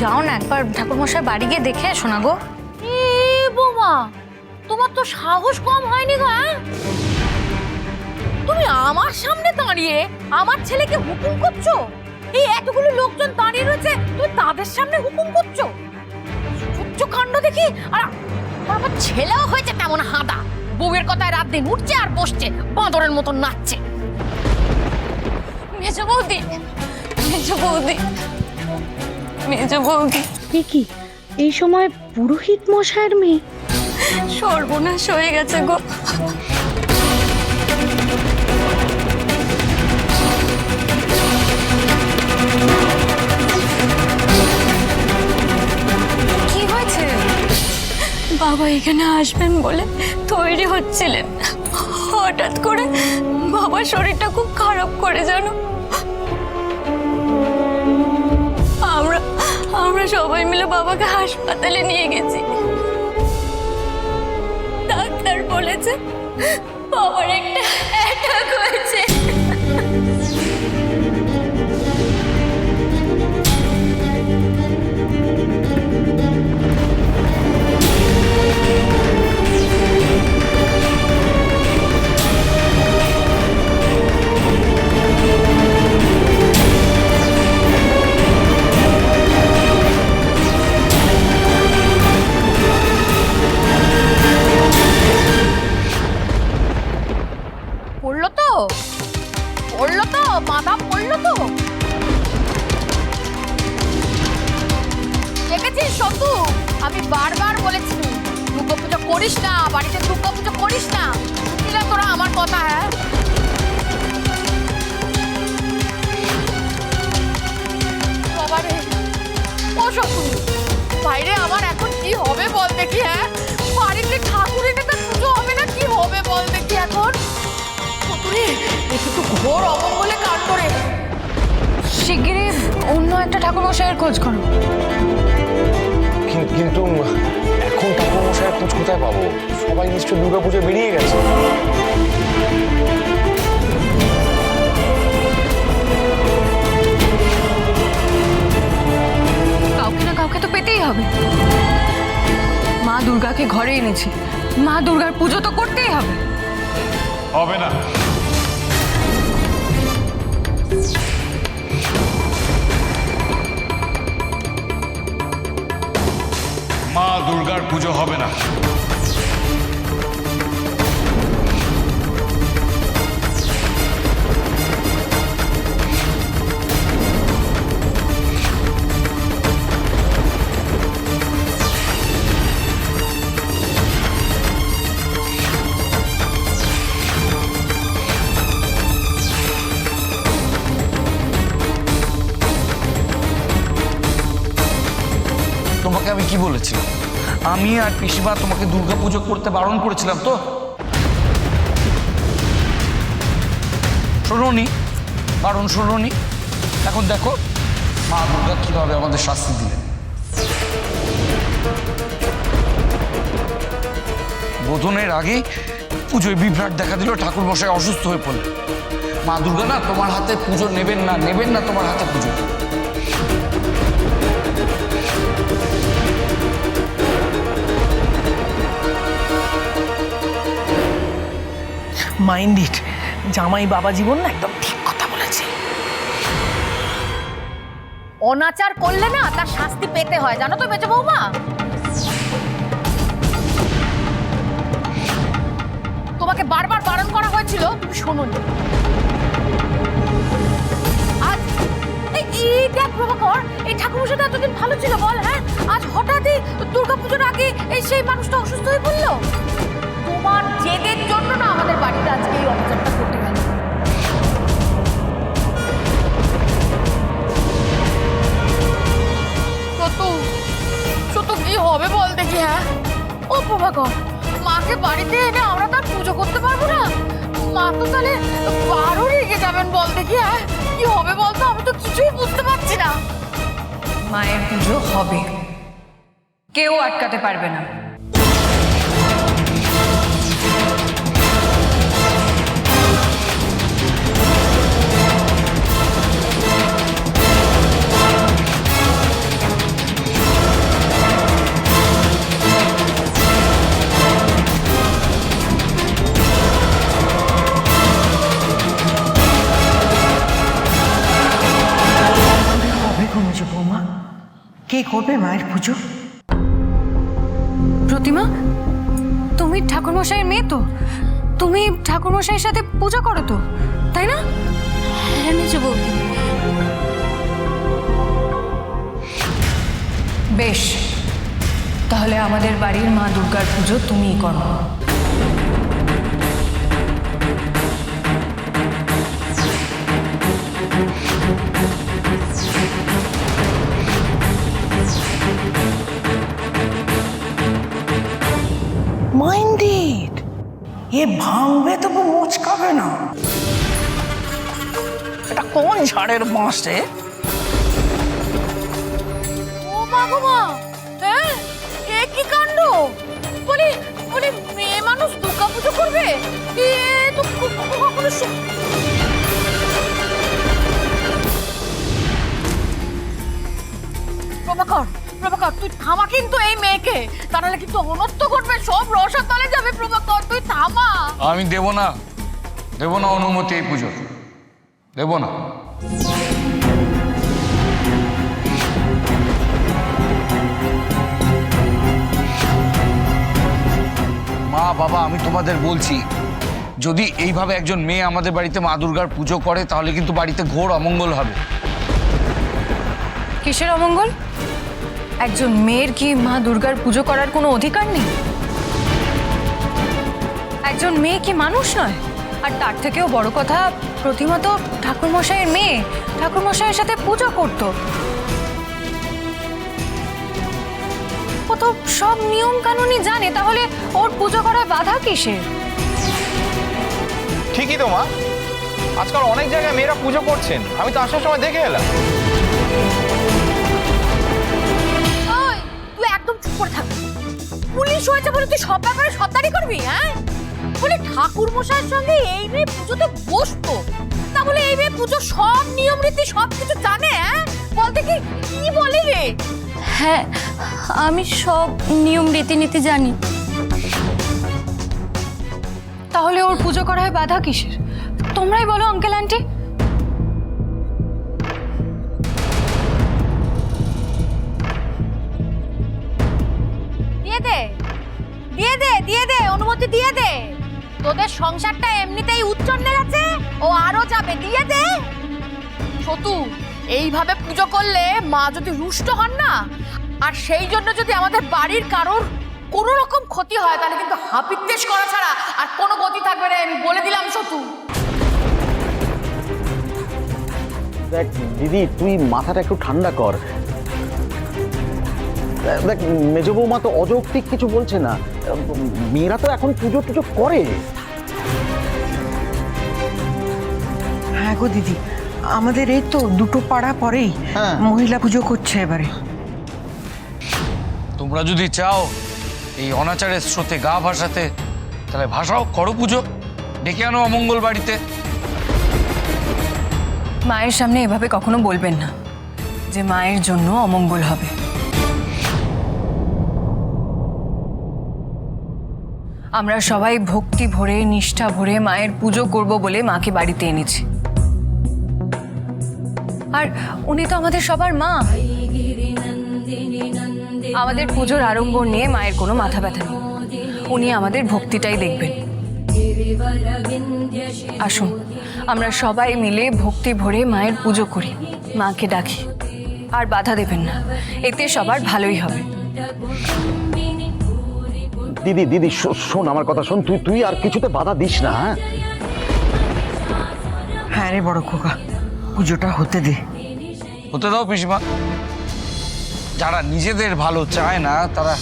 যাও না, একবার ঠাকুরমশাই বাড়ি গিয়ে দেখে এসো না গো। বোমা, তোমার তো সাহস কম হয়নি গো হ্যাঁ? তুমি আমার সামনে দাঁড়িয়ে আমার ছেলেকে হুকুম করছ? এই এতগুলো লোকজন দাঁড়িয়ে রয়েছে, তুমি তাদের সামনে হুকুম করছ? সূর্য কাণ্ড দেখি, আর আর আমার ছেলেও হয়েছে তেমন হাঁদা। বউয়ের কথায় রাত দিন উঠছে আর বসছে, বাঁদরের মতন নাচছে। মেজ বৌদি মেজ বৌদি। মেজ বৌদি। এ কি? এই সময় পুরোহিত মশাইয়ের মেয়ে? সর্বনাশ হয়ে গেছে গো। কি হয়েছে? বাবা এখানে আসবেন বলে তৈরি হচ্ছিলেন। হঠাৎ করে বাবার শরীরটা খুব খারাপ করে জানো? সবাই মিলে বাবাকে হাসপাতালে নিয়ে গেছি। ডাক্তার বলেছে বাবার একটা অ্যাটাক হয়েছে। পড়ল তো মাথা পড়ল তো। দেখেছিস সন্তু? আমি বারবার বলেছি দুর্গা পুজো করিস না, বাড়িতে দুর্গা পুজো করিস না। শুনছিলাম তোরা আমার কথা হ্যাঁ? বাইরে আমার এখন কি হবে বল তো ঘোর অমঙ্গলে শিগগিরই অন্য একটা ঠাকুরমশাইয়ের খোঁজ করো। কিন- কিন্তু এখন ঠাকুরমশাইয়ের খোঁজ কোথায় পাবো? সবাই নিশ্চয় দুর্গাপুজো বেরিয়ে গেছে। কাউকে না কাউকে তো পেতেই হবে। মা দুর্গাকে ঘরে এনেছি। মা দুর্গার পুজো তো করতেই হবে। হবে না। পুজো হবে না। আমি আর পিসিমা তোমাকে দুর্গাপুজো করতে বারণ করেছিলাম তো। শোনোনি বারণ শোনোনি এখন দেখো মা দুর্গা কীভাবে আমাদের শাস্তি দিলেন। বোধনের আগে পুজোয় বিভ্রাট দেখা দিল ঠাকুর মশাই অসুস্থ হয়ে পড়লেন। মা দুর্গা, না, তোমার হাতে পুজো নেবেন না নেবেন না তোমার হাতে পুজো। মাইন্ড ইট জামাই বাবা জীবন না একদম ঠিক কথা বলেছে। অনাচার করলে না তার শাস্তি পেতে হয়, জানো তো বেঁচে বৌমা? তোমাকে বারবার বারণ করা হয়েছিল, তুমি শোনোনি। এই ঠাকুর সাথে এতদিন ভালো ছিল, বল হ্যাঁ? আজ হঠাৎই দুর্গাপুজোর আগে এই সেই মানুষটা অসুস্থ হয়ে পড়ল? তোমার জেদের জন্য না আমাদের বাড়িতে আজকে এই অনাচারটা ঘটে গেল। সতু সতু কি হবে বল দেখি হ্যাঁ? ও প্রভাকর মাকে বাড়িতে এনে আমরা তার পুজো করতে পারব না। মা তো তাহলে বারো রেগে যাবেন বল দেখি হ্যাঁ? কি হবে বলতো আমি তো কিছুই বুঝতে পারছি না। মায়ের পুজো হবে। কেউ আটকাতে পারবে না। কে করবে মায়ের পুজো? প্রতিমা তুমি ঠাকুরমশাইয়ের মেয়ে তো। তুমি ঠাকুরমশাইয়ের সাথে পূজা করো তো তাই না? হ্যাঁ মেজো বৌদি। বেশ তাহলে আমাদের বাড়ির মা দুর্গার পুজো তুমিই করো। মাইন্ডেড এ ভাঙবে তবু মোচকাবে না। এটা কোন ঝাড়ের বাঁশ রে? ও মা মা হ্যাঁ এ কি কাণ্ড? বলি বলি মেয়ে মানুষ দুর্গা পুজো করবে? এ তো কখনো প্রভাকর তুই থামা কিন্তু এই মেয়েকে। তাহলে কিন্তু অনর্থ ঘটবে? সব রসাতলে যাবে প্রভাকর তুই থামা। আমি দেব না। দেব না অনুমতি এই পুজোর। দেব না। মা বাবা আমি তোমাদের বলছি যদি এইভাবে একজন মেয়ে আমাদের বাড়িতে মা দুর্গার পুজো করে তাহলে কিন্তু বাড়িতে ঘোর অমঙ্গল হবে। কিসের অমঙ্গল? একজন মেয়ের কি মা দুর্গার পুজো করার কোনো অধিকার নেই? একজন মেয়ে কি মানুষ নয়? আর তার থেকেও বড় কথা, প্রতিমা তো ঠাকুরমশাইয়ের মেয়ে, ঠাকুরমশাইয়ের সাথে পুজো করতো। ও তো সব নিয়ম কানুনই জানে, তাহলে ওর পুজো করার বাধা কিসের? ঠিকই তো মা। আজকাল অনেক জায়গায় মেয়েরা পুজো করছেন। আমি তো আসার সময় দেখে এলাম। করে থাক। পুলিশ হয়েছে বলে তুই সব ব্যাপারে সর্দারি করবি হ্যাঁ? বলে ঠাকুর মশাইয়ের সঙ্গে এই মেয়ে পুজোতে বসতো। তা বলে এই মেয়ে পুজো সব নিয়ম রীতি সব কিছু জানে হ্যাঁ? বলতে কি কি বলে রে? হ্যাঁ আমি সব নিয়ম রীতিনীতি জানি। তাহলে ওর পুজো করায় বাধা কিসের? তোমরাই বলো আঙ্কেল আন্টি। দিয়ে দে দিয়ে দে, অনুমতি দিয়ে দে। তোদের সংসারটা এমনিতেই উচ্চন্নে গেছে ও আরও যাবে, দিয়ে দে। সতু, এইভাবে পুজো করলে মা যদি রুষ্ট হন না, আর সেই জন্য যদি আমাদের বাড়ির কারোর কোনো রকম ক্ষতি হয়, তাহলে কিন্তু হাপিত্তেশ করা ছাড়া আর কোনো গতি থাকবে না, আমি বলে দিলাম সতু। দেখ, দিদি, তুই মাথাটা একটু ঠান্ডা কর। দেখ মেজ বৌমা তো অযৌক্তিক কিছু বলছে না। মেয়েরা তো এখন পুজো টুজো করে। হ্যাঁ গো দিদি আমাদের এই তো দুটো পাড়া পরেই হ্যাঁ। মহিলা পুজো করছে এবারে। তোমরা যদি চাও এই অনাচারের স্রোতে গা ভাসাতে তাহলে ভাসাও করো পুজো। ডেকে আনো অমঙ্গল বাড়িতে। মায়ের সামনে এভাবে কখনো বলবেন না যে মায়ের জন্য অমঙ্গল হবে। আমরা সবাই ভক্তি ভরে, নিষ্ঠা ভরে মায়ের পুজো করব বলে মাকে বাড়িতে এনেছি। আর উনি তো আমাদের সবার মা। আমাদের পুজোর আড়ম্বর নিয়ে মায়ের কোনো মাথা ব্যথা নেই। উনি আমাদের ভক্তিটাই দেখবেন। আসুন, আমরা সবাই মিলে ভক্তি ভরে মায়ের পুজো করি, মাকে ডাকি। আর বাধা দেবেন না, এতে সবার ভালোই হবে। দিদি দিদি শো- শোন আমার কথা শোন তুই তুই আর কিছুতে বাধা দিস না হ্যাঁ? হ্যাঁ রে বড় খোকা পুজোটা হতে দে। হতে দাও পিসিমা। যারা নিজেদের ভালো চায় না তারা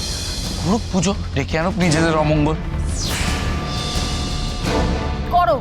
করুক পুজো ডেকে আনুক নিজেদের অমঙ্গল। করো।